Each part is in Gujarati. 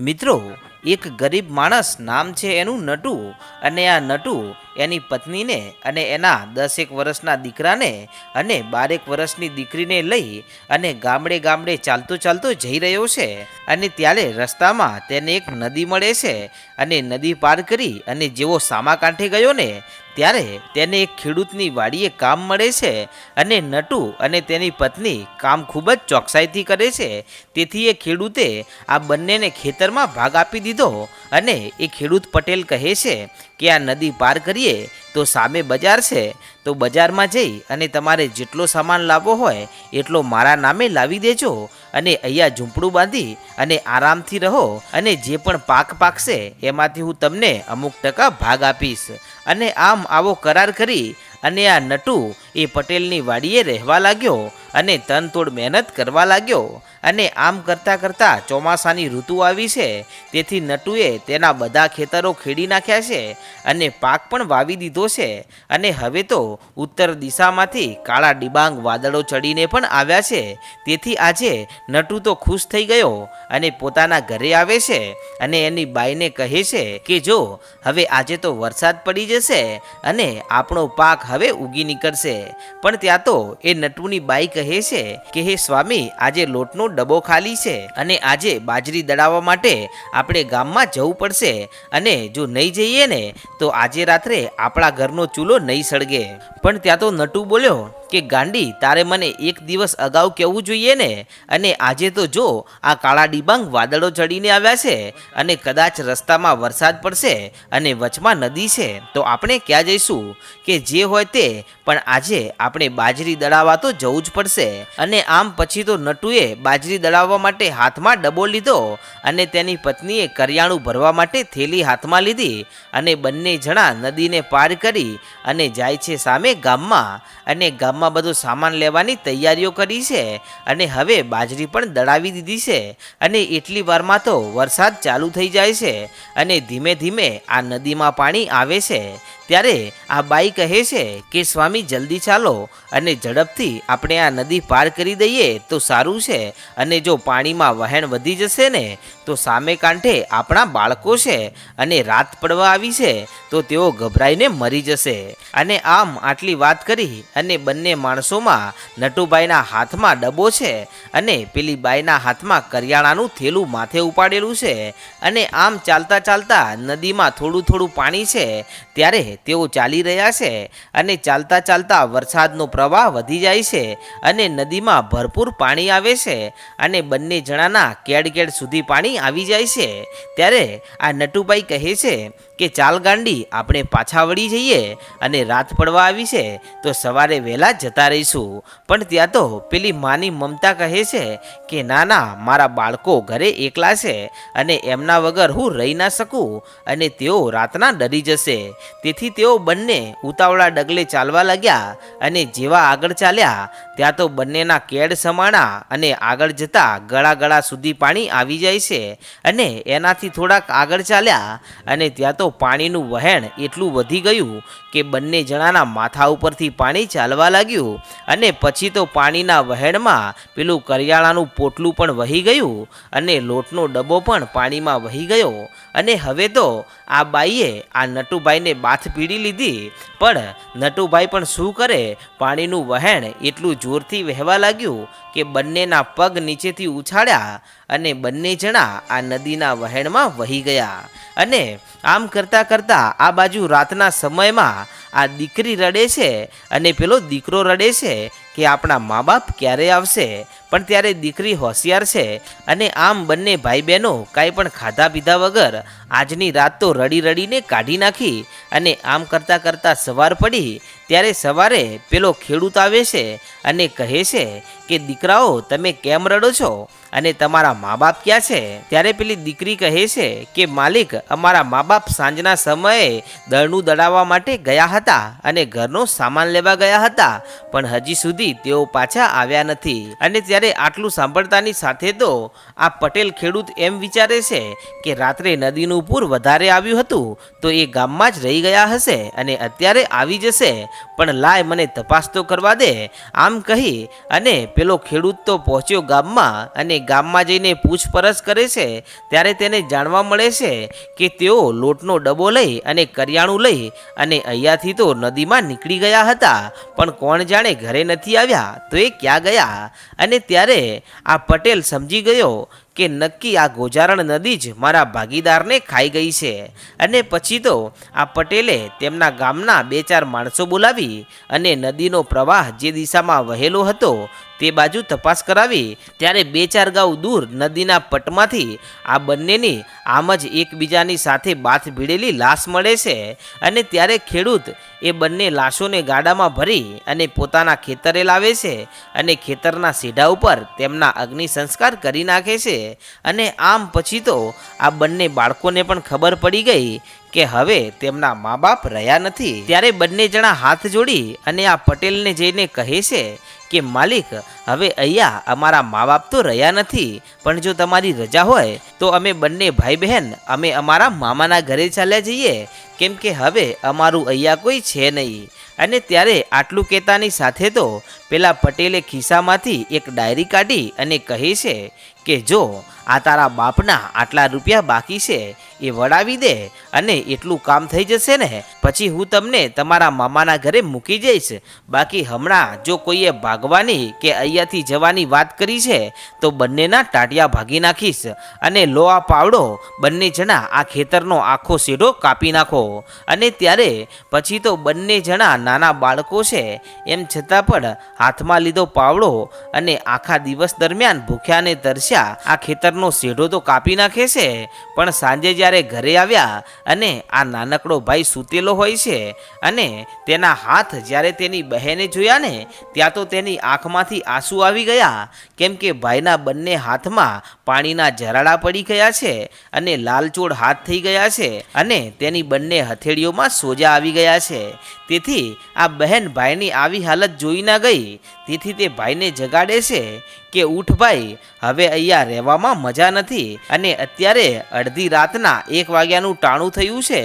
મિત્રો, એક ગરીબ માણસ નામ છે એનું નટુ અને આ નટુ એની પત્નીને અને એના દસેક વર્ષના દીકરાને અને બારેક વર્ષની દીકરીને લઈ અને ગામડે ગામડે ચાલતો ચાલતો જઈ રહ્યો છે અને ત્યારે રસ્તામાં તેને એક નદી મળે છે અને નદી પાર કરી અને જેવો સામા કાંઠે ગયો ને ત્યારે તેને એક ખેડૂતની વાડીએ કામ મળે છે અને નટુ અને તેની પત્ની કામ ખૂબ જ ચોકસાઈથી કરે છે. તેથી એ ખેડૂતે આ બંનેને ખેતરમાં ભાગ આપી દીધો અને એ ખેડૂત પટેલ કહે છે કે આ નદી પાર કરીએ તો સામે બજાર છે, તો બજારમાં જઈ અને તમારે જેટલો સામાન લાવવો હોય એટલો મારા નામે લાવી દેજો અને અહીંયા ઝૂંપડું બાંધી અને આરામથી રહો અને જે પણ પાક પાકશે એમાંથી હું તમને અમુક ટકા ભાગ આપીશ. અને આમ આવો કરાર કરી અને આ નટુ એ પટેલની વાડીએ રહેવા લાગ્યો અને તનતોડ મહેનત કરવા લાગ્યો અને આમ કરતાં કરતાં ચોમાસાની ઋતુ આવી છે. તેથી નટુએ તેના બધા ખેતરો ખેડી નાખ્યા છે અને પાક પણ વાવી દીધો છે અને હવે તો ઉત્તર દિશામાંથી કાળા ડિબાંગ વાદળો ચડીને પણ આવ્યા છે. તેથી આજે નટુ તો ખુશ થઈ ગયો અને પોતાના ઘરે આવે છે અને એની બાઈને કહે છે કે જો, હવે આજે તો વરસાદ પડી જશે અને આપણો પાક હવે ઉગી નીકળશે. પણ ત્યાં તો એ નટુની બાઈ કહે છે કે, હે સ્વામી, આજે લોટનો ડબ્બો ખાલી છે અને આજે બાજરી દળાવવા માટે આપણે ગામમાં જવું પડશે અને જો નહીં જઈએ ને, તો આજે રાત્રે આપણા ઘરનો ચૂલો નહીં સળગે. પણ ત્યાં તો નટુ બોલ્યો કે ગાંડી, તારે મને એક દિવસ અગાઉ કહેવું જોઈએ ને? અને આજે તો જો, આ કાળા ડિબાંગ વાદળો ચડીને આવ્યા છે અને કદાચ રસ્તામાં વરસાદ પડશે અને વચમાં નદી છે, તો આપણે ક્યાં જઈશું? કે જે હોય તે, પણ આજે આપણે બાજરી દળાવવા તો જવું જ પડશે. અને આમ પછી તો નટુએ બાજરી દળાવવા માટે હાથમાં ડબો લીધો અને તેની પત્નીએ કરિયાણું ભરવા માટે થેલી હાથમાં લીધી અને બંને જણા નદીને પાર કરી અને જાય છે સામે ગામમાં. અને ગામમાં બધો સામાન લેવાની તૈયારીઓ કરી છે અને હવે બાજરી પણ દળાવી દીધી છે અને એટલી વારમાં તો વરસાદ ચાલુ થઈ જાય છે અને ધીમે ધીમે આ નદીમાં પાણી આવે છે ત્યારે આ બાઈ કહે છે કે, સ્વામી, જલ્દી ચાલો અને ઝડપથી આપણે આ નદી પાર કરી દઈએ તો સારું છે. અને જો પાણીમાં વહેણ વધી જશે ને, તો સામે કાંઠે આપણા બાળકો છે અને રાત પડવા આવી છે, તો તેઓ ગભરાઈને મરી જશે. અને આમ આટલી વાત કરી અને બંને માણસોમાં નટુભાઈના હાથમાં ડબ્બો છે અને પેલી બાઈના હાથમાં કરિયાણાનું થેલું માથે ઉપાડેલું છે. અને આમ ચાલતા ચાલતા નદીમાં થોડું થોડું પાણી છે, ત્યારે તેઓ ચાલી રહ્યા છે અને ચાલતા ચાલતા વરસાદનો પ્રવાહ વધી જાય છે અને નદીમાં ભરપૂર પાણી આવે છે અને બંને જણાના કેડ કેડ સુધી પાણી આવી જાય છે. ત્યારે આ નટુભાઈ કહે છે કે ચાલ ગાંડી, આપણે પાછા વળી જઈએ અને રાત પડવા આવી છે, તો સવારે વહેલા જતા રહીશું. પણ ત્યાં તો પેલી માની મમતા કહે છે કે, ના ના, મારા બાળકો ઘરે એકલા છે અને એમના વગર હું રહી ના શકું અને તેઓ રાતના ડરી જશે. તેથી તેઓ બંને ઉતાવળા ડગલે ચાલવા લાગ્યા અને જેવા આગળ ચાલ્યા, ત્યાં તો બંનેના કેડ સમાણા અને આગળ જતા ગળા ગળા સુધી પાણી આવી જાય છે અને એનાથી થોડાક આગળ ચાલ્યા અને ત્યાં તો પાણીનું વહેણ એટલું વધી ગયું કે બંને જણાના માથા ઉપરથી પાણી ચાલવા લાગ્યું અને પછી તો પાણીના વહેણમાં પેલું કરિયાણાનું પોટલું પણ વહી ગયું અને લોટનો ડબ્બો પણ પાણીમાં વહી ગયો. અને હવે તો આ બાઈએ આ નટુભાઈને બાથ પીડી લીધી, પણ નટુભાઈ પણ શું કરે? પાણીનું વહેણ એટલું જોરથી વહેવા લાગ્યું કે બંનેના પગ નીચેથી ઉછાળ્યા અને બંને જણા આ નદીના વહેણમાં વહી ગયા. અને આમ કરતાં કરતાં આ બાજુ રાતના સમયમાં આ દીકરી રડે છે અને પેલો દીકરો રડે છે કે આપણા મા બાપ ક્યારે આવશે? પણ ત્યારે દીકરી હોશિયાર છે અને આમ બંને ભાઈ બહેનો કાંઈ પણ ખાધા પીધા વગર આજની રાત તો રડી રડીને કાઢી નાખી અને આમ કરતાં કરતાં સવાર પડી ત્યારે સવારે પેલો ખેડૂત આવે છે અને કહે છે કે, દીકરાઓ, તમે કેમ રડો છો? અને તમારા મા બાપ ક્યાં છે? ત્યારે પેલી દીકરી કહે છે કે, માલિક, અમારા મા બાપ સાંજના સમયે દળનું દળાવવા માટે ગયા હતા અને ઘરનો સામાન લેવા ગયા હતા, પણ હજી સુધી તેઓ પાછા આવ્યા નથી. અને ત્યારે આટલું સાંભળતાની સાથે તો આ પટેલ ખેડૂત એમ વિચારે છે કે, રાત્રે નદીનું પૂર વધારે આવ્યું હતું, તો એ ગામમાં જ રહી ગયા હશે અને અત્યારે આવી જશે પણ લાય મને તપાસ તો કરવા દે. આમ કહી અને પેલો ખેડૂત તો પહોંચ્યો ગામમાં અને ગામમાં જઈને પૂછપરછ કરે છે. ત્યારે તેને જાણવા મળે છે કે તેઓ લોટનો ડબ્બો લઈ અને કરિયાણું લઈ અને અહીંયાથી તો નદીમાં નીકળી ગયા હતા. પણ કોણ જાણે ઘરે નથી આવ્યા તો એ ક્યાં ગયા? અને ત્યારે આ પટેલ સમજી ગયો કે નક્કી આ ગોજારણ નદી જ મારા ભાગીદારને ખાઈ ગઈ છે. અને પછી તો આ પટેલે તેમના ગામના બે ચાર માણસો બોલાવી અને નદીનો પ્રવાહ જે દિશામાં વહેલો હતો તે બાજુ તપાસ કરાવી. ત્યારે બે ચાર ગાઉ દૂર નદીના પટમાંથી આ બંનેની આમ જ એકબીજાની સાથે બાથ ભીડેલી લાશ મળે છે. અને ત્યારે ખેડૂત એ બંને લાશોને ગાડામાં ભરી અને પોતાના ખેતરે લાવે છે અને ખેતરના સીઢા ઉપર તેમના અગ્નિ સંસ્કાર કરી નાખે છે. અને આમ પછી તો આ બંને બાળકોને પણ ખબર પડી ગઈ કે હવે તેમના મા બાપ રહ્યા નથી, ત્યારે બંને જણા હાથ જોડી અને આ પટેલને જઈને કહે છે કે, માલિક, હવે અહીંયા અમારા મા બાપ તો રહ્યા નથી, પણ જો તમારી રજા હોય, તો અમે બંને ભાઈ બહેન અમે અમારા મામાના ઘરે ચાલ્યા જઈએ, કેમ કે હવે અમારું અહીંયા કોઈ છે નહીં. અને ત્યારે આટલું કહેતાની સાથે તો પેલા પટેલે ખિસ્સામાંથી એક ડાયરી કાઢી અને કહે છે કે, જો આ તારા બાપના આટલા રૂપિયા બાકી છે એ વડાવી દે અને એટલું કામ થઈ જશે ને, પછી હું તમને તમારા મામાના ઘરે મૂકી જઈશ. બાકી હમણાં જો કોઈએ ભાગવાની કે અહીંયાથી જવાની વાત કરી છે, તો બંનેના ટાટિયા ભાગી નાખીશ અને લો આ પાવડો બંને જણા આ ખેતરનો આખો શેઢો કાપી નાખો. અને ત્યારે પછી તો બંને જણા નાના બાળકો છે, એમ છતાં પણ હાથમાં લીધો પાવડો અને આખા દિવસ દરમિયાન ભૂખ્યાને તરસ્યા આ ખેતરનો શેઢો તો કાપી નાખે છે, પણ સાંજે જ્યારે ઘરે આવ્યા અને આ નાનકડો ભાઈ સૂતેલો હોય છે અને તેના હાથ જ્યારે તેની બહેને જોયા ને, ત્યાં તો તેની આંખમાંથી આંસુ આવી ગયા. કેમ કે ભાઈના બંને હાથમાં પાણીના જરાડા પડી ગયા છે અને લાલચોળ હાથ થઈ ગયા છે અને તેની બંને હથેળીઓમાં સોજા આવી ગયા છે. તેથી આ બહેન ભાઈની આવી હાલત જોઈ ના ગઈ. તેથી તે ભાઈને જગાડે છે કે ઉઠ ભાઈ, હવે અહીંયા રહેવામાં મજા નથી અને અત્યારે અડધી રાતના એક વાગ્યાનું ટાણું થયું છે,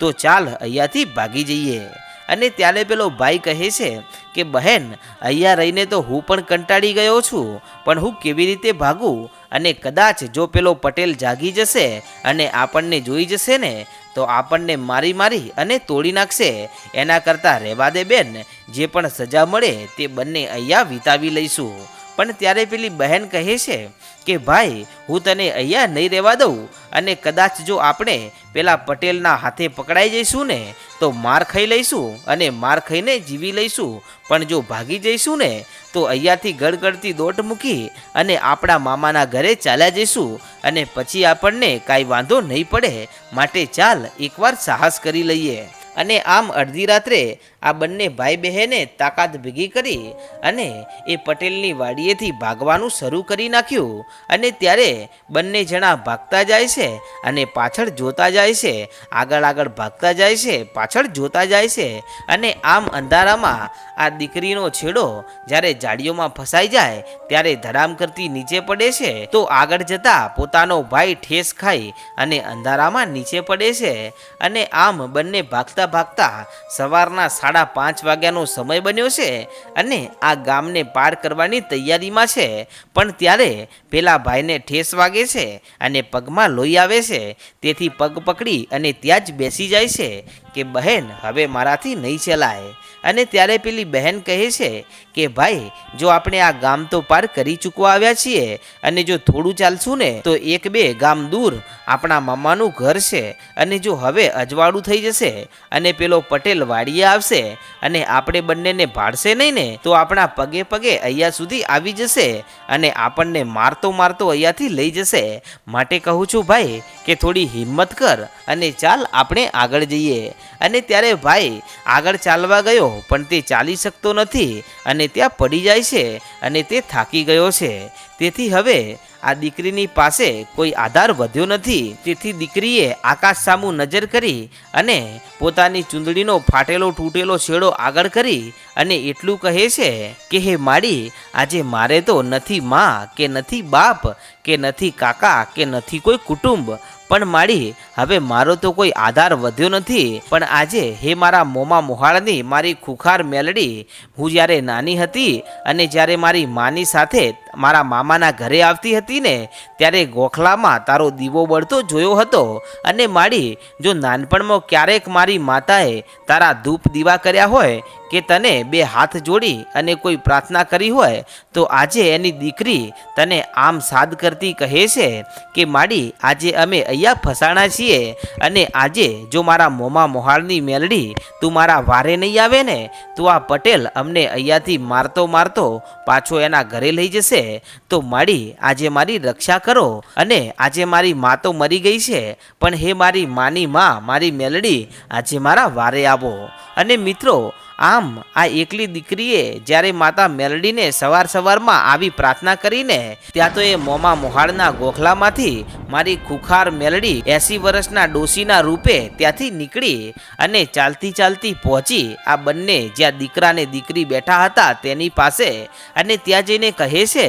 તો ચાલ અહીંયાથી ભાગી જઈએ. અને ત્યારે પેલો ભાઈ કહે છે કે, બહેન, અહીંયા રહીને તો હું પણ કંટાળી ગયો છું, પણ હું કેવી રીતે ભાગું? અને કદાચ જો પેલો પટેલ જાગી જશે અને આપણને જોઈ જશે ને તો આપણને મારી મારી અને તોડી નાખશે. એના કરતાં રહેવા દે બેન, જે પણ સજા મળે તે બંને અહીંયા વિતાવી લઈશું. પણ ત્યારે પેલી બહેન કહે છે કે, ભાઈ, હું તને અહીંયા નહીં રહેવા દઉં અને કદાચ જો આપણે પેલા પટેલના હાથે પકડાઈ જઈશું ને, તો માર ખાઈ લઈશું અને માર ખાઈને જીવી લઈશું. પણ જો ભાગી જઈશું ને, તો અહીંયાથી ગડગડતી દોટ મૂકી અને આપણા મામાના ઘરે ચાલ્યા જઈશું અને પછી આપણને કાંઈ વાંધો નહીં પડે. માટે ચાલ, એકવાર સાહસ કરી લઈએ. અને આમ અડધી રાત્રે આ બંને ભાઈ બહેને તાકાત ભેગી કરી અને એ પટેલની વાડીએથી ભાગવાનું શરૂ કરી નાખ્યું. અને ત્યારે બંને જણા ભાગતા જાય છે અને પાછળ જોતા જાય છે આગળ આગળ ભાગતા જાય છે, પાછળ જોતા જાય છે અને આમ અંધારામાં આ દીકરીનો છેડો જ્યારે જાડીઓમાં ફસાઈ જાય, ત્યારે ધડામ કરતી નીચે પડે છે. તો આગળ જતા પોતાનો ભાઈ ઠેસ ખાઈ અને અંધારામાં નીચે પડે છે અને આમ બંને ભાગતા ભાગતા સવારના સાડા પાંચ વાગ્યાનો સમય બન્યો છે અને આ ગામને પાર કરવાની તૈયારીમાં છે. પણ ત્યારે પેલા ભાઈને ઠેસ વાગે છે અને પગમાં લોહી આવે છે. તેથી પગ પકડી અને ત્યાં જ બેસી જાય છે કે, બહેન, હવે મારાથી નહીં ચલાય. અને ત્યારે પેલી બહેન કહે છે કે, ભાઈ, જો આપણે આ ગામ તો પાર કરી ચૂકવા આવ્યા છીએ અને જો થોડું ચાલશું ને, તો એક બે ગામ દૂર આપણા મામાનું ઘર છે અને જો હવે અજવાળું થઈ જશે અને પેલો પટેલ વાડીએ આવશે અને આપણે બંનેને ભાડશે નહીં ને, તો આપણા પગે પગે અહીંયા સુધી આવી જશે અને આપણને મારતો મારતો અહીંયાથી લઈ જશે. માટે કહું છું ભાઈ, કે થોડી હિંમત કર અને ચાલ, આપણે આગળ જઈએ. અને ત્યારે ભાઈ આગળ ચાલવા ગયો પણ તે ચાલી શકતો નથી અને ત્યાં પડી જાય છે અને તે થાકી ગયો છે. તેથી હવે આ દીકરીની પાસે કોઈ આધાર વધ્યો નથી. તેથી દીકરીએ આકાશ સામું નજર કરી અને પોતાની ચૂંદડીનો ફાટેલો તૂટેલો છેડો આગળ કરી અને એટલું કહે છે કે, હે માડી, આજે મારે તો નથી મા કે નથી બાપ કે નથી કાકા, કે નથી કોઈ કુટુંબ. પણ માળી, હવે મારો તો કોઈ આધાર વધ્યો નથી. પણ આજે હે મારા મોંમાં મોહાળની મારી ખુખાર મેલડી, હું જ્યારે નાની હતી અને જ્યારે મારી માની સાથે મારા મામાના ઘરે આવતી હતી ને, ત્યારે ગોખલામાં તારો દીવો બળતો જોયો હતો. અને માળી, જો નાનપણમાં ક્યારેક મારી માતાએ તારા ધૂપ દીવા કર્યા હોય કે તને બે હાથ જોડી અને કોઈ પ્રાર્થના કરી હોય, તો આજે એની દીકરી તને આમ સાદ કરતી કહે છે કે, માડી, આજે અમે અહીંયા ફસાણા છીએ અને આજે જો મારા મોંમાં મોહાળની મેલડી તું મારા વારે નહીં આવે ને, તો આ પટેલ અમને અહીંયાથી મારતો મારતો પાછો એના ઘરે લઈ જશે. તો માડી, આજે મારી રક્ષા કરો અને આજે મારી મા તો મરી ગઈ છે, પણ હે મારી માની મા, મારી મેલડી, આજે મારા વારે આવો. અને મિત્રો આમ, આ એકલી દીકરીએ જ્યારે માતા મેલડીને સવાર સવારમાં આવી પ્રાર્થના કરીને, ત્યાં તો એ મોમા મોહાળના ગોખલામાંથી મારી ખુખાર મેલડી એસી વર્ષના ડોશીના રૂપે ત્યાંથી નીકળી અને ચાલતી ચાલતી પહોંચી આ બંને જ્યાં દીકરાને દીકરી બેઠા હતા તેની પાસે અને ત્યાં જઈને કહે છે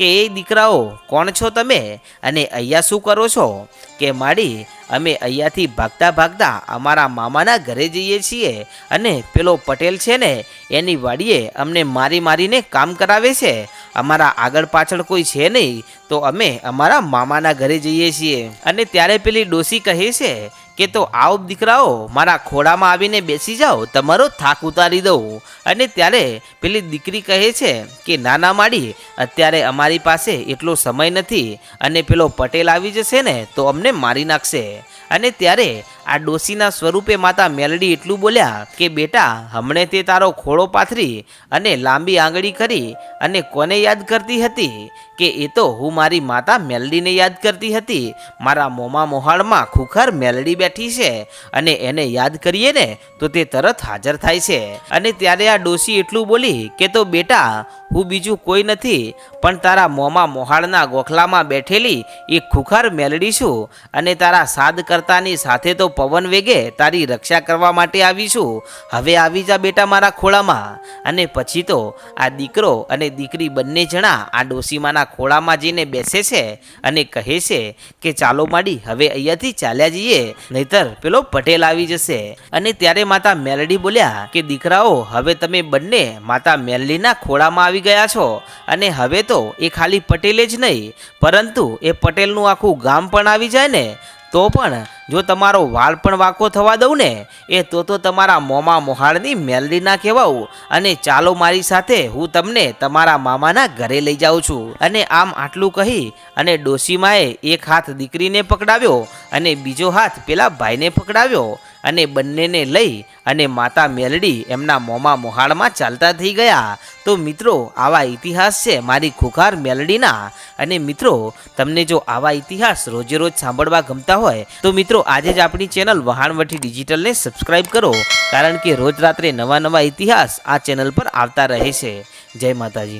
કે એ દીકરાઓ કોણ છો તમે? અને અહીંયા શું કરો છો? કે માડી, અમે અહીંયાથી ભાગતા ભાગતા અમારા મામાના ઘરે જઈએ છીએ અને પેલો પટેલ છે ને, એની વાડીએ અમને મારી મારીને કામ કરાવે છે. અમારા આગળ પાછળ કોઈ છે નહીં, તો અમે અમારા મામાના ઘરે જઈએ છીએ. અને ત્યારે પેલી ડોસી કહે છે કે, તો આવો દીકરાઓ, મારા ખોળામાં આવીને બેસી જાઓ, તમારો થાક ઉતારી દઉં. અને ત્યારે પેલી દીકરી કહે છે કે, નાના માડી, અત્યારે અમારી પાસે એટલો સમય નથી અને પેલો પટેલ આવી જશે ને, તો અમને મારી નાખશે. અને ત્યારે આ ડોસીના સ્વરૂપે માતા મેલડી એટલું બોલ્યા કે, બેટા, હમણે તે તારો ખોળો પાથરી અને લાંબી આંગળી કરી અને કોને યાદ કરતી હતી? કે, એ તો હું મારી માતા મેલડીને યાદ કરતી હતી. મારા મોંમાં મોહાળમાં ખુખર મેલડી બેઠી છે અને એને યાદ કરીએ ને, તો તે તરત હાજર થાય છે. અને ત્યારે આ ડોસી એટલું બોલી કે, તો બેટા હું બીજું કોઈ નથી, પણ તારા મોંમાં મોહાળના ગોખલામાં બેઠેલી એ ખુખાર મેલડી છું અને તારા સાદ કરતાની સાથે તો પવન વેગે તારી રક્ષા કરવા માટે આવીશું હવે આવી જા બેટા મારા ખોળામાં. અને પછી તો આ દીકરો અને દીકરી બંને જણા આ ડોસીમાના ખોળામાં જઈને બેસે છે અને કહે છે કે ચાલો માડી, હવે અહીંયાથી ચાલ્યા જઈએ, નહીતર પેલો પટેલ આવી જશે. અને ત્યારે માતા મેલડી બોલ્યા કે દીકરાઓ, હવે તમે બંને માતા મેલડીના ખોળામાં આવી ગયા છો? અને હવે તો એ ખાલી પટેલે જ નહીં, પરંતુ એ પટેલનું આખું ગામ પણ આવી જાય ને? તો પણ જો તમારો વાળ પણ વાંકો થવા દઉં ને, એ તો તો તમારા મોંમાં મોહાળની મેલડી ના કહેવાવું અને ચાલો મારી સાથે હું તમને તમારા મામાના ઘરે લઈ જાઉં છું. અને આમ આટલું કહી અને ડોશીમાએ એક હાથ દીકરીને પકડાવ્યો અને બીજો હાથ પેલા ભાઈને પકડાવ્યો. અને બંનેને લઈ અને માતા મેલડી એમના મોંમાં મોહાળમાં ચાલતા થઈ ગયા. તો મિત્રો, આવા ઇતિહાસ છે મારી ખુખાર મેલડીના. અને મિત્રો, તમને જો આવા ઇતિહાસ રોજે રોજ સાંભળવા ગમતા હોય, તો મિત્રો, આજે જ આપણી ચેનલ વહાણવટી ડિજિટલને સબસ્ક્રાઈબ કરો, કારણ કે રોજ રાત્રે નવા નવા ઇતિહાસ આ ચેનલ પર આવતા રહે છે. જય માતાજી.